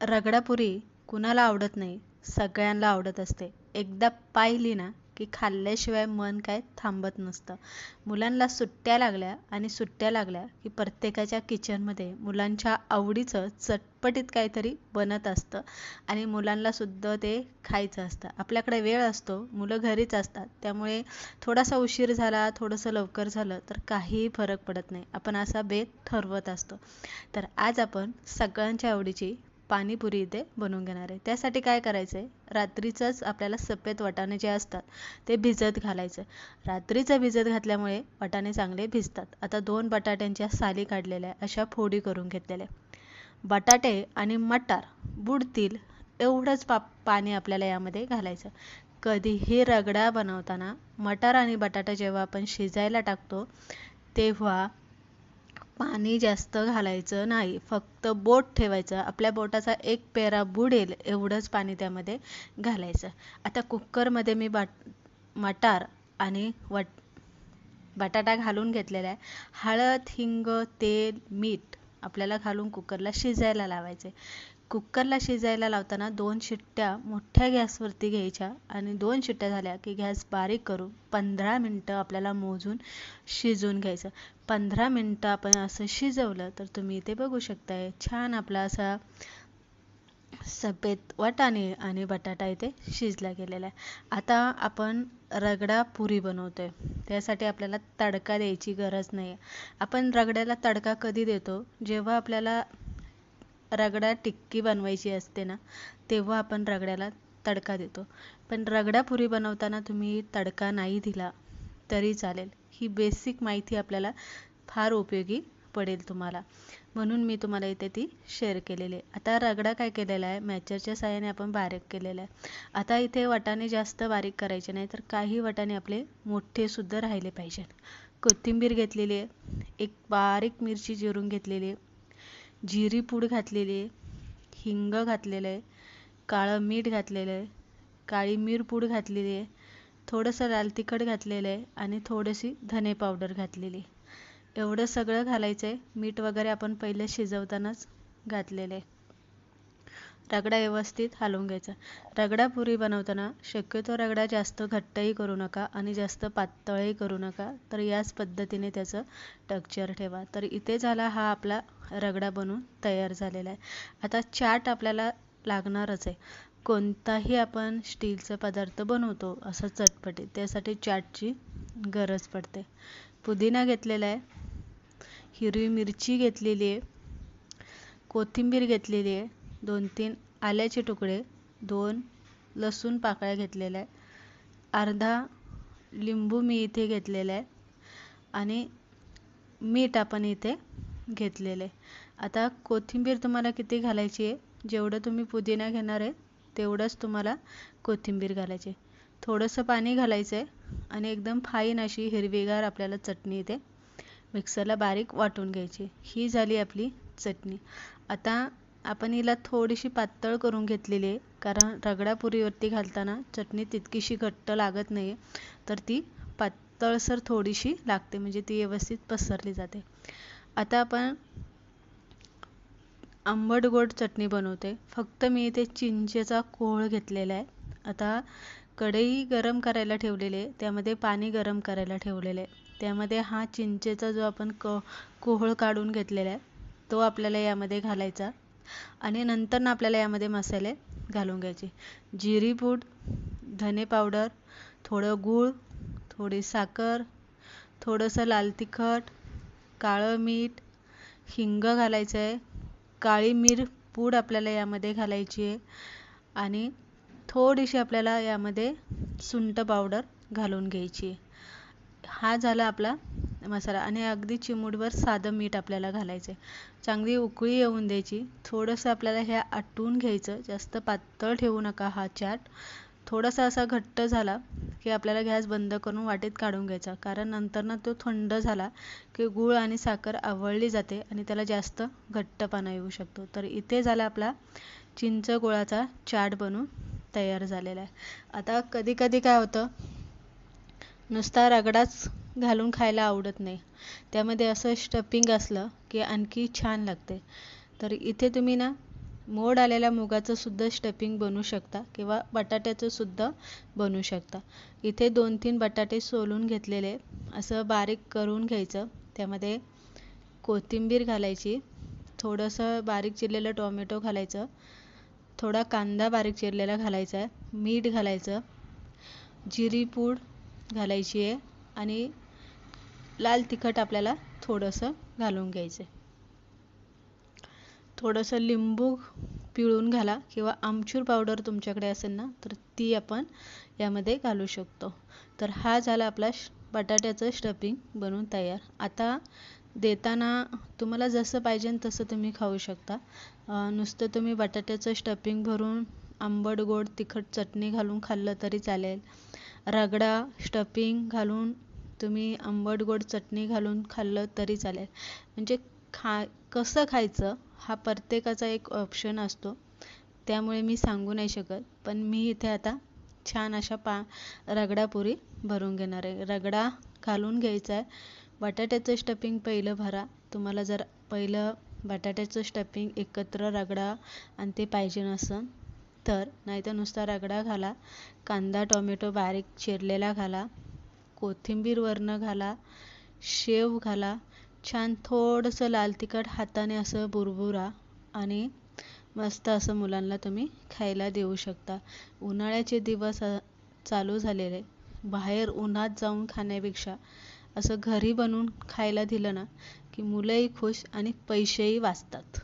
रगडापुरी कुणाला आवडत नाही सगळ्यांना आवडत असते. एकदा पाहिली ना की खाल्ल्याशिवाय मन काय थांबत नसतं. मुलांना सुट्ट्या लागल्या आणि सुट्ट्या लागल्या की प्रत्येकाच्या किचनमध्ये मुलांच्या आवडीचं चटपटीत काहीतरी बनत असतं आणि मुलांना सुद्धा ते खायचं असतं. आपल्याकडे वेळ असतो मुलं घरीच असतात त्यामुळे थोडासा उशीर झाला थोडंसं लवकर झालं तर काहीही फरक पडत नाही. आपण असा बेत ठरवत असतो. तर आज आपण सगळ्यांच्या आवडीची पाणीपुरी इथे बनवून घेणार आहे. त्यासाठी काय करायचं आहे रात्रीचंच आपल्याला सफेद वाटाणे जे असतात ते भिजत घालायचं रात्रीचं भिजत घातल्यामुळे वाटाणे चांगले भिजतात. आता दोन बटाट्यांच्या साली काढलेल्या अशा फोडी करून घेतलेल्या बटाटे आणि मटार बुडतील एवढंच पा पाणी आपल्याला यामध्ये घालायचं कधीही रगडा बनवताना मटार आणि बटाटा जेव्हा आपण शिजायला टाकतो तेव्हा पाणी जास्त घालायचं नाही. फक्त बोट ठेवायचं. आपल्या बोटाचा एक पेरा बुडेल एवढंच पाणी त्यामध्ये घालायचं. आता कुकरमध्ये मी बाट मटार आणि वट बटाटा घालून घेतलेला आहे. हळद हिंग तेल मीठ आपल्याला घालून कुकरला शिजायला लावायचे कुकरला शिजायला लावताना दोन शिट्ट्या मोठ्या गॅसवरती घ्यायच्या आणि दोन शिट्ट्या झाल्या की गॅस बारीक करून पंधरा मिनटं आपल्याला मोजून शिजवून घ्यायचं. पंधरा मिनटं आपण असं शिजवलं तर तुम्ही इथे बघू शकताय छान आपला असा सफेद वाटाणे आणि बटाटा इथे शिजला गेलेला आहे. आता आपण रगडा पुरी बनवतोय. त्यासाठी आपल्याला तडका द्यायची गरज नाही आपण रगड्याला तडका कधी देतो? जेव्हा आपल्याला रगडा टिक्की बनवायची असते ना तेव्हा आपण रगड्याला तडका देतो. पण रगडा पुरी बनवताना तुम्ही तडका नाही दिला तरी चालेल. ही बेसिक माहिती आपल्याला फार उपयोगी पडेल तुम्हाला. म्हणून मी तुम्हाला इथे ती शेअर केलेली आहे. आता रगडा काय केलेला आहे? मॅचरच्या साह्याने आपण बारीक केलेला आहे. आता इथे वाटाणे जास्त बारीक करायचे नाही तर काही वाटाणे आपले मोठे सुद्धा राहिले पाहिजेत. कोथिंबीर घेतलेली आहे. एक बारीक मिरची चिरून घेतलेली आहे. जिरी पूड घातलेली आहे हिंग घातलेलं आहे काळं मीठ घातलेलं आहे काळी मिर पूड घातलेली आहे थोडंसं लाल तिखट घातलेलं आहे आणि थोडीशी धने पावडर घातलेली आहे. एवढं सगळं घालायचं आहे मीठ वगैरे आपण पहिले शिजवतानाच घातलेलं आहे. रगडा व्यवस्थित हलवून घ्यायचा. रगडा पुरी बनवताना शक्यतो रगडा जास्त घट्टही करू नका आणि जास्त पातळही करू नका. तर याच पद्धतीने त्याचं टक्चर ठेवा. तर इथे झाला हा आपला रगडा बनवून तयार झालेला आहे. आता चाट आपल्याला लागणारच आहे. कोणताही आपण स्टीलचा पदार्थ बनवतो असं चटपटीत त्यासाठी चाटची गरज पडते. पुदिना घेतलेला आहे. हिरवी मिरची घेतलेली आहे. कोथिंबीर घेतलेली आहे. दोन तीन आल्याचे तुकडे दोन लसूण पाकळ्या घेतलेल्या आहे अर्धा लिंबू मी इथे घेतलेला आहे आणि मीठ आपण इथे घेतलेलं आहे. आता कोथिंबीर तुम्हाला किती घालायची आहे? जेवढं तुम्ही पुदिना घेणार आहे तेवढंच तुम्हाला कोथिंबीर घालायची थोडंसं पाणी घालायचं आहे आणि एकदम फाईन अशी हिरवीगार आपल्याला चटणी इथे मिक्सरला बारीक वाटून घ्यायची ही झाली आपली चटणी. आता आपण हिला थोडीशी पातळ करून घेतलेली आहे कारण रगडा पुरीवरती घालताना चटणी तितकीशी घट्ट लागत नाही तर ती पातळसर थोडीशी लागते म्हणजे ती व्यवस्थित पसरली जाते. आता आपण आंबट गोड चटणी बनवते. फक्त मी इथे चिंचेचा कोळ घेतलेला आहे. आता कढई गरम करायला ठेवलेली आहे त्यामध्ये पाणी गरम करायला ठेवलेलं आहे. त्यामध्ये हा चिंचेचा जो आपण क कोहळ काढून घेतलेला आहे तो आपल्याला यामध्ये घालायचा. आणि नंतर ना आपल्याला यामध्ये मसाले घालून घ्यायचे. जिरी पूड धने पावडर थोडं गूळ थोडी साखर थोडंसं लाल तिखट काळं मीठ हिंग घालायचं आहे काळी मिर पूड आपल्याला यामध्ये घालायची आहे. आणि थोडीशी आपल्याला यामध्ये सुंठ पावडर घालून घ्यायची हा झाला आपला मसाला आणि अगदी चिमूटभर साधं मीठ आपल्याला घालायचं आहे चांगली उकळी येऊन द्यायची. थोडंसं आपल्याला हे आटवून घ्यायचं. जास्त पातळ ठेवू नका हा चाट. थोडासा असा घट्ट झाला की आपल्याला गॅस बंद करून वाटेत काढून घ्यायचा. कारण नंतर ना तो थंड झाला की गूळ आणि साखर आवळली जाते आणि त्याला जास्त घट्टपणा येऊ शकतो. तर इथे झाला आपला चिंच गुळाचा चाट बनून तयार झालेला आहे. आता कधी कधी काय होतं? नुसता रगडाच घालून खायला आवडत नाही. त्यामध्ये असं स्टपिंग असलं की आणखी छान लागते. तर इथे तुम्ही ना मोड आलेल्या मुगाचं सुद्धा स्टपिंग बनवू शकता किंवा बटाट्याचं सुद्धा बनवू शकता. इथे दोन तीन बटाटे सोलून घेतलेले असं बारीक करून घ्यायचं. त्यामध्ये कोथिंबीर घालायची थोडंसं बारीक चिरलेलं टोमॅटो घालायचं थोडा कांदा बारीक चिरलेला घालायचा आहे मीठ घालायचं जिरी पूड घालायची आहे आणि लाल तिखट आपल्याला थोडंसं घालून घ्यायचं थोडंसं लिंबू पिळून घाला किंवा आमचूर पावडर तुमच्याकडे असेल ना तर ती आपण यामध्ये घालू शकतो. तर हा झाला आपला बटाट्याचं स्टफिंग बनवून तयार. आता देताना तुम्हाला जसं पाहिजे तसं तुम्ही खाऊ शकता. नुसतं तुम्ही बटाट्याचं स्टफिंग भरून आंबट गोड तिखट चटणी घालून खाल्लं तरी चालेल. रगडा स्टफिंग घालून तुम्ही आंबट गोड चटणी घालून खाल्लं तरी चालेल. म्हणजे खा कसं खायचं हा प्रत्येकाचा एक ऑप्शन असतो. त्यामुळे मी सांगू नाही शकत पण मी इथे आता छान अशा पा रगडापुरी भरून घेणार आहे. रगडा घालून घ्यायचा आहे. बटाट्याचं स्टफिंग पहिलं भरा. तुम्हाला जर पहिलं बटाट्याचं स्टफिंग एकत्र रगडा आणि ते पाहिजे नसेल तर नाहीतर नुसता रगडा घाला. कांदा टोमॅटो बारीक चिरलेला घाला. कोथिंबीरवरनं घाला शेव घाला छान थोडंसं लाल तिखट हाताने असं बुरबुरा आणि मस्त असं मुलांना तुम्ही खायला देऊ शकता. उन्हाळ्याचे दिवस चालू झालेले. बाहेर उन्हात जाऊन खाण्यापेक्षा असं घरी बनवून खायला दिलं ना की मुलंही खुश आणि पैसेही वाचतात.